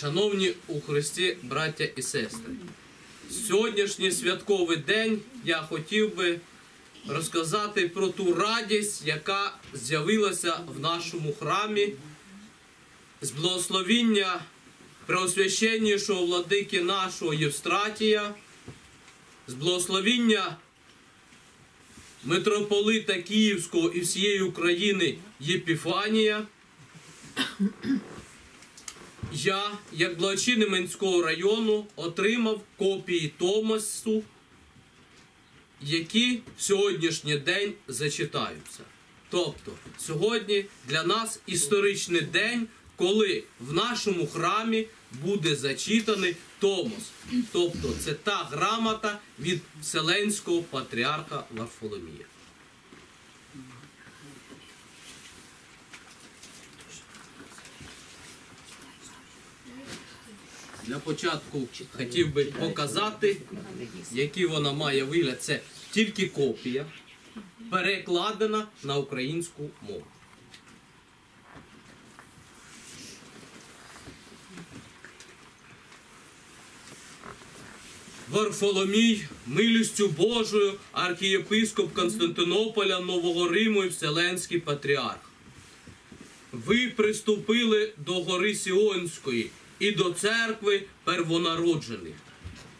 Шановні у Христі, браття і сестри, сьогоднішній святковий день я хотів би розказати про ту радість, яка з'явилася в нашому храмі з благословіння преосвященнішого владики нашого Євстратія, з благословіння митрополита Київського і всієї України Єпіфанія. Я, як благочинний Менського району, отримав копії Томасу, які в сьогоднішній день зачитаються. Тобто, сьогодні для нас історичний день, коли в нашому храмі буде зачитаний Томос. Тобто, це та грамота від Вселенського патріарха Варфоломія. Для початку хотів би показати, який вона має вигляд. Це тільки копія, перекладена на українську мову. Варфоломій, милістю Божою, архієпископ Константинополя, Нового Риму і Вселенський патріарх. Ви приступили до гори Сіонської і до церкви первонароджених.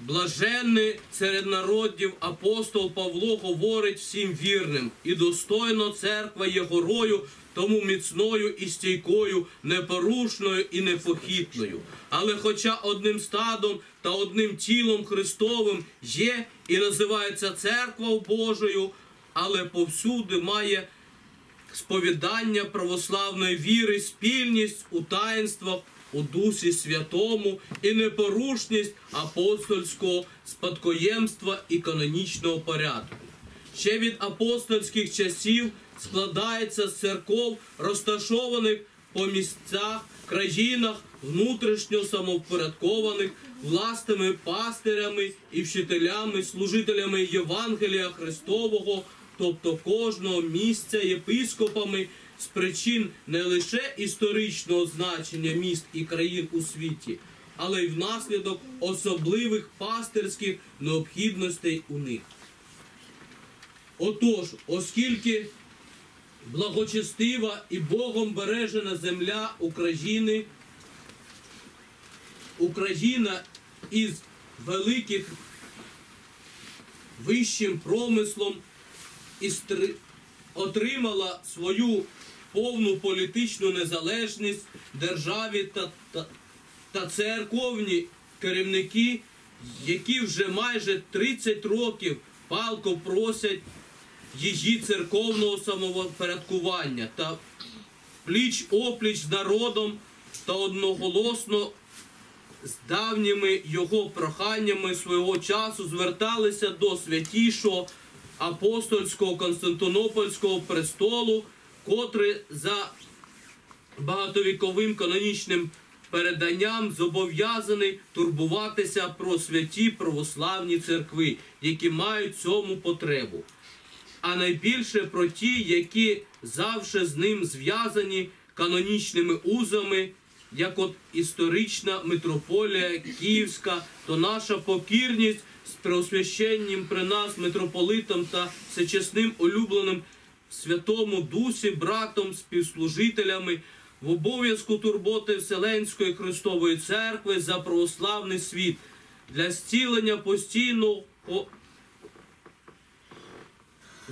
Блаженний серед народів апостол Павло говорить всім вірним, і достойно церква є горою, тому міцною і стійкою, непорушною і непохитною. Але хоча одним стадом та одним тілом Христовим є і називається церква Божою, але повсюди має сповідання православної віри, спільність у таїнствах, у Дусі Святому і непорушність апостольського спадкоємства і канонічного порядку. Ще від апостольських часів складається з церков, розташованих по місцях, країнах, внутрішньо самовпорядкованих власними пастирями і вчителями, служителями Євангелія Христового, тобто кожного місця єпископами з причин не лише історичного значення міст і країн у світі, але й внаслідок особливих пастирських необхідностей у них. Отож, оскільки благочестива і Богом бережена земля України, Україна із великих вищим промислом істри- отримала свою повну політичну незалежність державі та, та, та церковні керівники, які вже майже 30 років палко просять її церковного самовпорядкування та пліч опліч з народом та одноголосно з давніми його проханнями свого часу зверталися до святішого апостольського Константинопольського престолу, котрий за багатовіковим канонічним переданням зобов'язаний турбуватися про святі православні церкви, які мають цьому потребу. А найбільше про ті, які завжди з ним зв'язані канонічними узами, як от історична митрополія Київська, то наша покірність з преосвященнім при нас митрополитом та всечесним улюбленим Святому Дусі, братом, співслужителями в обов'язку турботи Вселенської Христової Церкви за православний світ для зцілення постійного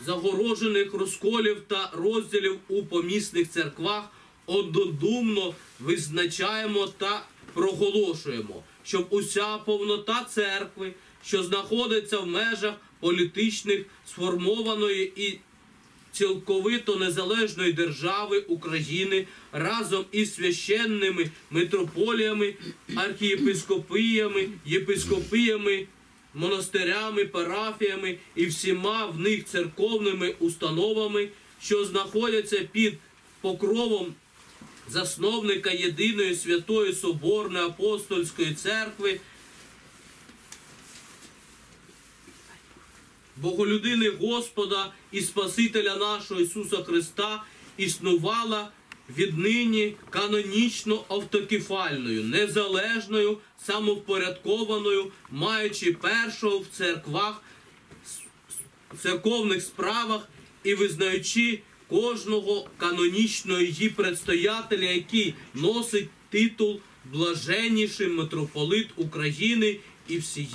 загорожених розколів та розділів у помісних церквах однодумно визначаємо та проголошуємо, щоб уся повнота церкви, що знаходиться в межах політичних сформованої і цілковито незалежної держави України разом із священними митрополіями, архієпископіями, єпископіями, монастирями, парафіями і всіма в них церковними установами, що знаходяться під покровом засновника єдиної святої Соборної апостольської церкви, Боголюдини Господа і Спасителя нашого Ісуса Христа існувала віднині канонічно автокефальною, незалежною, самовпорядкованою, маючи першого в церквах церковних справах і визнаючи кожного канонічного її предстоятеля, який носить титул блаженніший митрополит України і всі...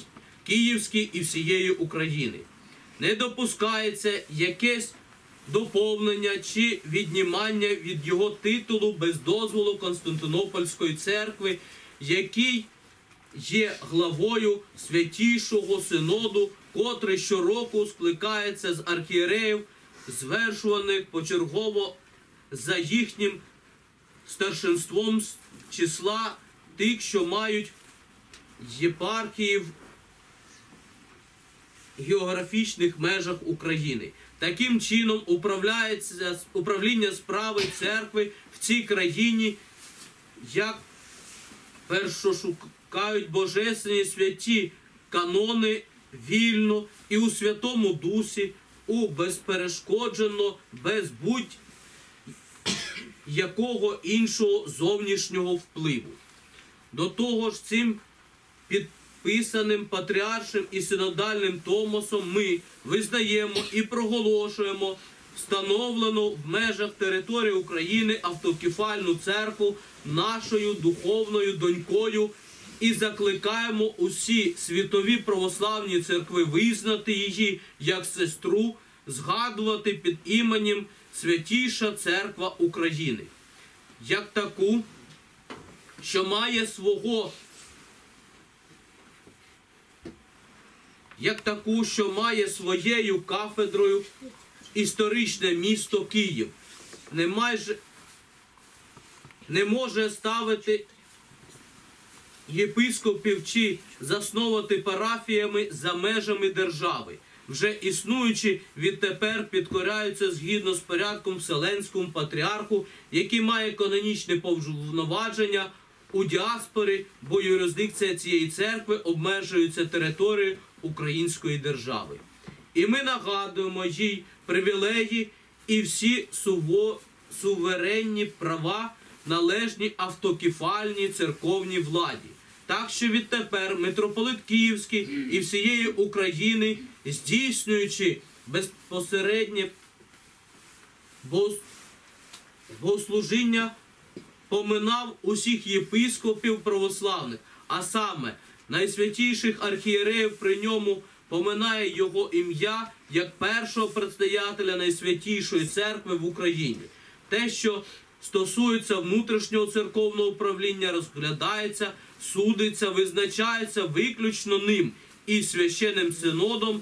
Київський і всієї України. Не допускається якесь доповнення чи віднімання від його титулу без дозволу Константинопольської церкви, який є главою святішого синоду, котрий щороку скликається з архієреїв, звершуваних почергово за їхнім старшинством числа тих, що мають єпархії в географічних межах України. Таким чином управляється управління справи церкви в цій країні, як першо шукають божественні святі канони вільно і у Святому Дусі, у безперешкоджено, без будь-якого іншого зовнішнього впливу. До того ж, цим підписаним патріаршим і синодальним томосом ми визнаємо і проголошуємо встановлену в межах території України автокефальну церкву нашою духовною донькою і закликаємо усі світові православні церкви визнати її як сестру, згадувати під іменем Святіша Церква України, як таку, що має свого як таку, що має своєю кафедрою історичне місто Київ, не майже не може ставити єпископів чи засновувати парафіями за межами держави. Вже існуючи відтепер підкоряються згідно з порядком Вселенському патріарху, який має канонічне повноваження у діаспорі, бо юрисдикція цієї церкви обмежується територією Української держави. І ми нагадуємо їй привілеї і всі суверенні права, належні автокефальній церковній владі. Так що відтепер митрополит Київський і всієї України, здійснюючи безпосереднє богослужіння, поминав усіх єпископів православних, а саме найсвятіших архієреїв при ньому поминає його ім'я як першого предстоятеля найсвятішої церкви в Україні. Те, що стосується внутрішнього церковного управління, розглядається, судиться, визначається виключно ним і священним синодом,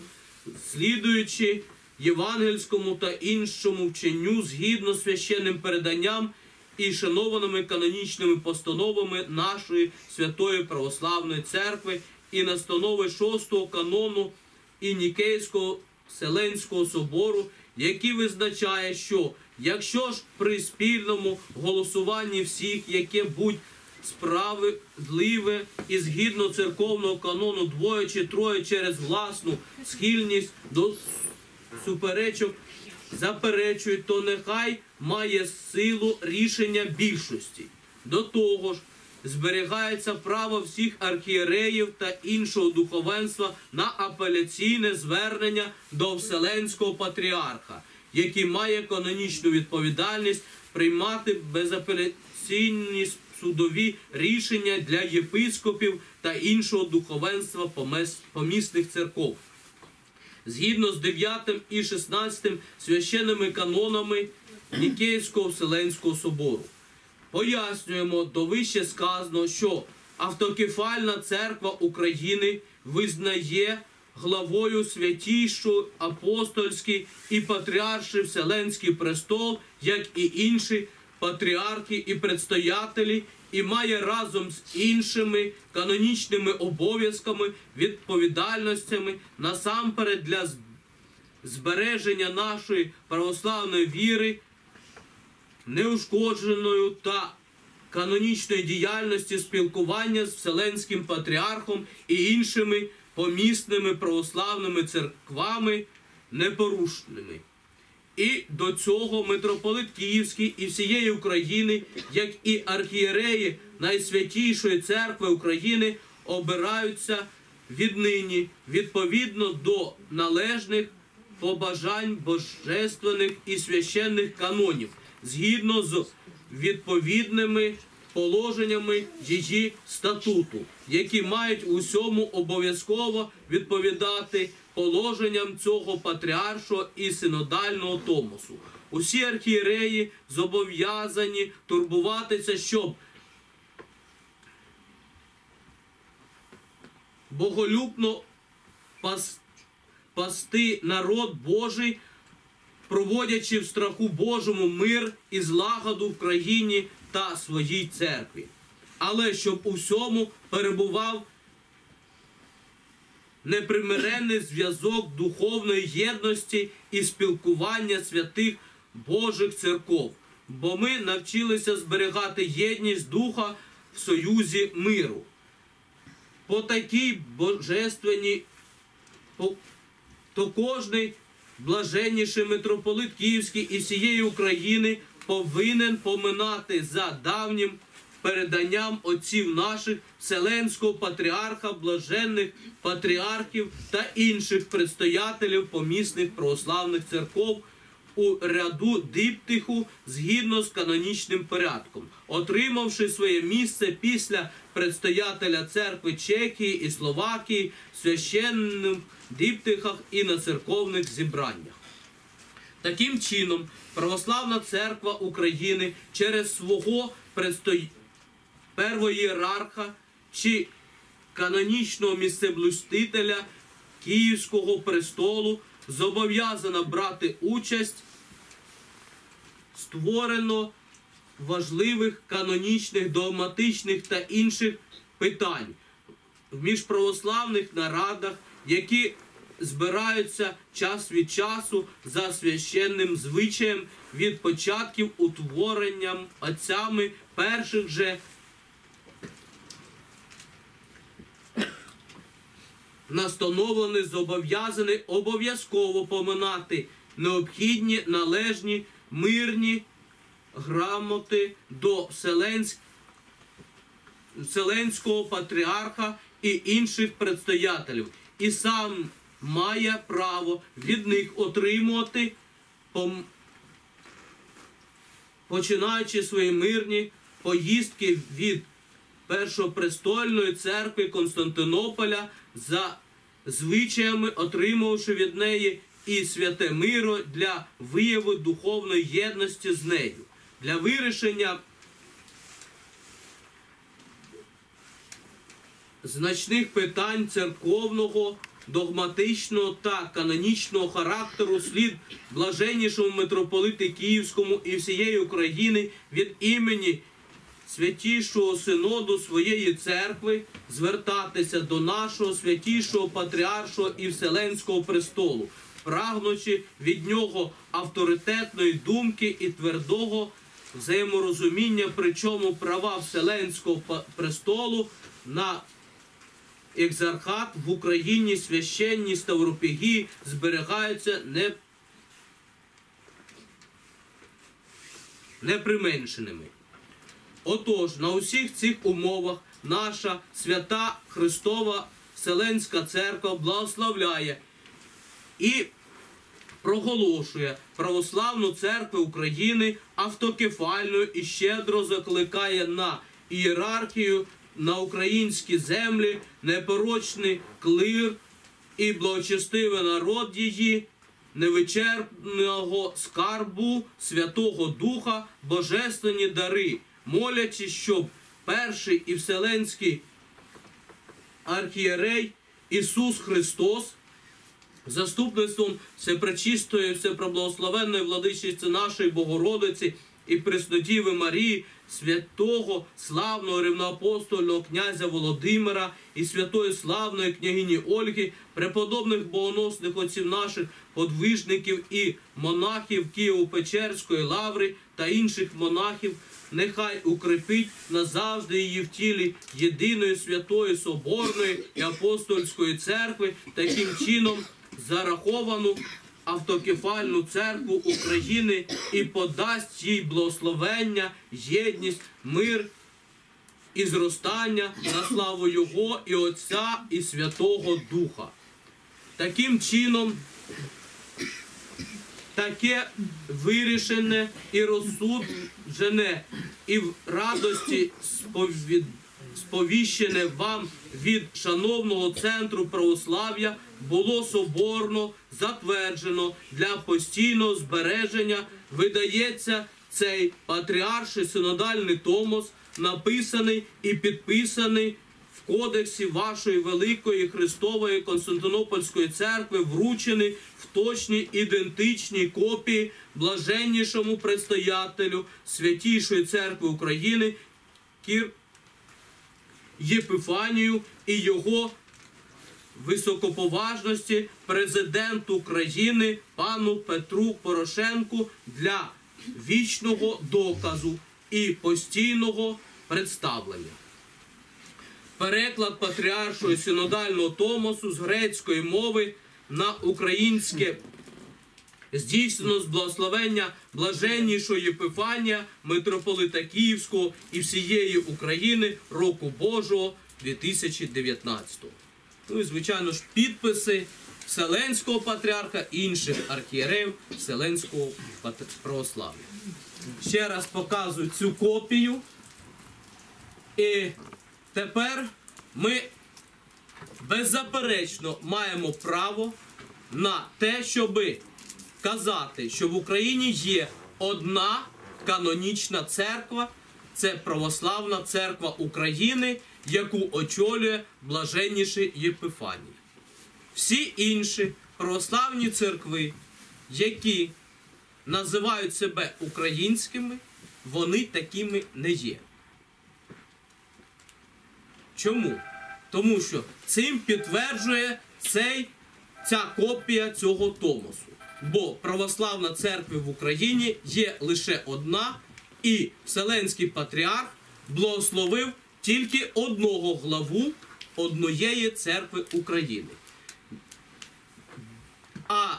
слідуючи євангельському та іншому вченню згідно священним переданням і шанованими канонічними постановами нашої святої православної церкви і настанови шостого канону і Нікейського Вселенського собору, який визначає, що якщо ж при спільному голосуванні всіх, яке будь справедливе і згідно церковного канону двоє чи троє через власну схильність до суперечок заперечують, то нехай має силу рішення більшості. До того ж, зберігається право всіх архієреїв та іншого духовенства на апеляційне звернення до Вселенського патріарха, який має канонічну відповідальність приймати безапеляційні судові рішення для єпископів та іншого духовенства помісних церков згідно з 9 і 16 священними канонами Нікейського Вселенського собору. Пояснюємо до вище сказано, що автокефальна церква України визнає главою святійшу апостольський і патріарший Вселенський престол, як і інші патріархи і предстоятелі, і має разом з іншими канонічними обов'язками, відповідальностями насамперед для збереження нашої православної віри, неушкодженою та канонічної діяльності спілкування з Вселенським патріархом і іншими помісними православними церквами непорушними. І до цього митрополит Київський і всієї України, як і архієреї Найсвятішої церкви України, обираються віднині відповідно до належних побажань божественних і священних канонів, згідно з відповідними положеннями її статуту, які мають усьому обов'язково відповідати положенням цього патріаршого і синодального томосу. Усі архієреї зобов'язані турбуватися, щоб боголюбно пас, пасти народ Божий, проводячи в страху Божому мир і злагоду в країні та своїй церкві. Але щоб у всьому перебував непримиренний зв'язок духовної єдності і спілкування святих Божих церков, бо ми навчилися зберігати єдність духа в союзі миру. По такій божественній, то кожний блаженніший митрополит Київський і всієї України повинен поминати за давнім переданням отців наших Вселенського патріарха, блаженних патріархів та інших предстоятелів помісних православних церков у ряду диптиху згідно з канонічним порядком, отримавши своє місце після предстоятеля церкви Чехії і Словакії в священних диптихах і на церковних зібраннях. Таким чином, Православна Церква України через свого предстой... первоєрарха чи канонічного місцеблюстителя Київського престолу зобов'язана брати участь створено важливих канонічних, догматичних та інших питань в міжправославних нарадах, які збираються час від часу за священним звичаєм від початків утворенням отцями перших же настановлений зобов'язаний обов'язково поминати необхідні належні мирні грамоти до Вселенськ... Вселенського патріарха і інших предстоятелів, і сам має право від них отримувати, починаючи свої мирні поїздки від Першопрестольної церкви Константинополя за звичаями, отримавши від неї і святе миро для вияву духовної єдності з нею, для вирішення значних питань церковного, догматичного та канонічного характеру слід блаженнішому митрополити Київському і всієї України від імені святішого синоду своєї церкви звертатися до нашого святішого патріаршого і вселенського престолу, прагнучи від нього авторитетної думки і твердого взаєморозуміння, причому права Вселенського престолу на екзархат в Україні священні ставропігії зберігаються не, неприменшеними. Отож, на усіх цих умовах наша свята Христова Вселенська Церква благословляє і проголошує Православну Церкву України автокефальною і щедро закликає на ієрархію на українські землі, непорочний клир і благочестивий народ її, невичерпного скарбу Святого Духа, божественні дари, молячи, щоб перший і вселенський архієрей Ісус Христос заступництвом Всепречистої, Всепроблагословенної владичиці нашої Богородиці і Преснодіви Марії, святого славного рівноапостольного князя Володимира і святої славної княгині Ольги, преподобних богоносних отців наших подвижників і монахів Києво-Печерської лаври та інших монахів, нехай укріпить назавжди її в тілі єдиної святої соборної і апостольської церкви, таким чином зараховану автокефальну церкву України і подасть їй благословення, єдність, мир і зростання на славу Його і Отця і Святого Духа. Таким чином, таке вирішене і розсуджене, і в радості сповіщене вам від шановного центру православ'я було соборно затверджено для постійного збереження. Видається цей патріарший синодальний томос, написаний і підписаний в кодексі вашої великої Христової Константинопольської церкви, вручений в точній ідентичній копії блаженнішому предстоятелю Святішої церкви України Кір Єпифанію і його високоповажності президенту України пану Петру Порошенку для вічного доказу і постійного представлення. Переклад патріаршого синодального томосу з грецької мови на українське здійснено з благословення блаженнішого Єпифанія, митрополита Київського і всієї України року Божого 2019. Ну і звичайно ж підписи Вселенського патріарха інших архієреїв Вселенського православ'я. Ще раз показую цю копію. І тепер ми беззаперечно маємо право на те, щоби казати, що в Україні є одна канонічна церква, це Православна церква України, яку очолює блаженніший Єпифаній. Всі інші православні церкви, які називають себе українськими, вони такими не є. Чому? Тому що цим підтверджує цей, ця копія цього томосу. Бо православна церква в Україні є лише одна, і Вселенський патріарх благословив тільки одного главу однієї церкви України. А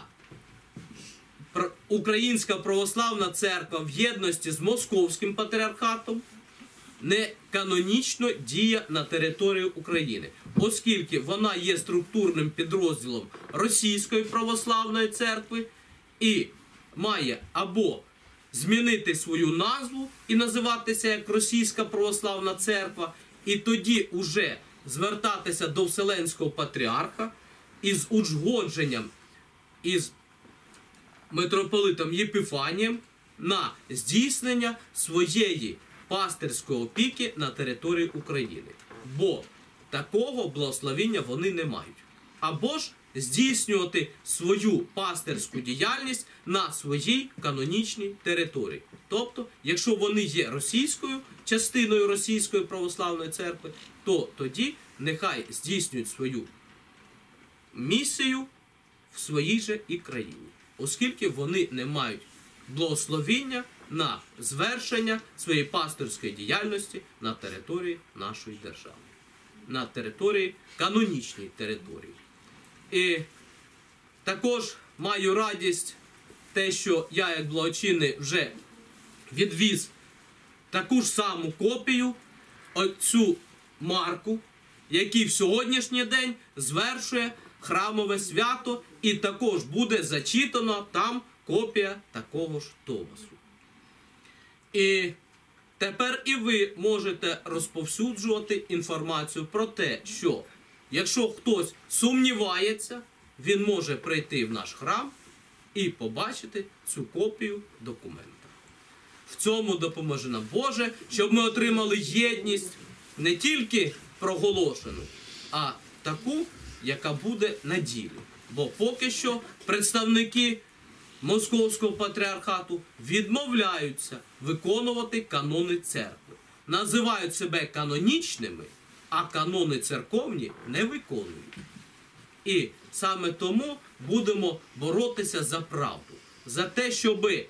Українська православна церква в єдності з Московським патріархатом не канонічно діє на території України, оскільки вона є структурним підрозділом Російської православної церкви і має або змінити свою назву і називатися як Російська православна церква, і тоді уже звертатися до Вселенського патріарха із узгодженням із митрополитом Єпіфанієм на здійснення своєї пастирської опіки на території України. Бо такого благословіння вони не мають. Або ж здійснювати свою пастирську діяльність на своїй канонічній території. Тобто, якщо вони є російською частиною Російської православної церкви, то тоді нехай здійснюють свою місію в своїй же і країні, оскільки вони не мають благословіння на звершення своєї пасторської діяльності на території нашої держави, на території канонічній території. І також маю радість те, що я, як благочинний, вже відвіз таку ж саму копію, оцю марку, який в сьогоднішній день звершує храмове свято, і також буде зачитана там копія такого ж Томасу. І тепер і ви можете розповсюджувати інформацію про те, що якщо хтось сумнівається, він може прийти в наш храм і побачити цю копію документа. В цьому допоможе нам Боже, щоб ми отримали єдність не тільки проголошену, а таку, яка буде на ділі. Бо поки що представники Московського патріархату відмовляються виконувати канони церкви, називають себе канонічними, а канони церковні не виконують. І саме тому будемо боротися за правду, за те, щоби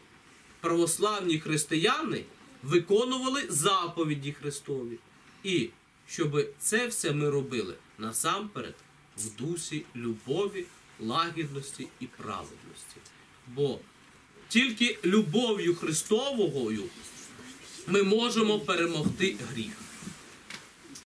православні християни виконували заповіді Христові. І щоб це все ми робили насамперед в дусі любові лагідності і праведності. Бо тільки любов'ю Христовою ми можемо перемогти гріх.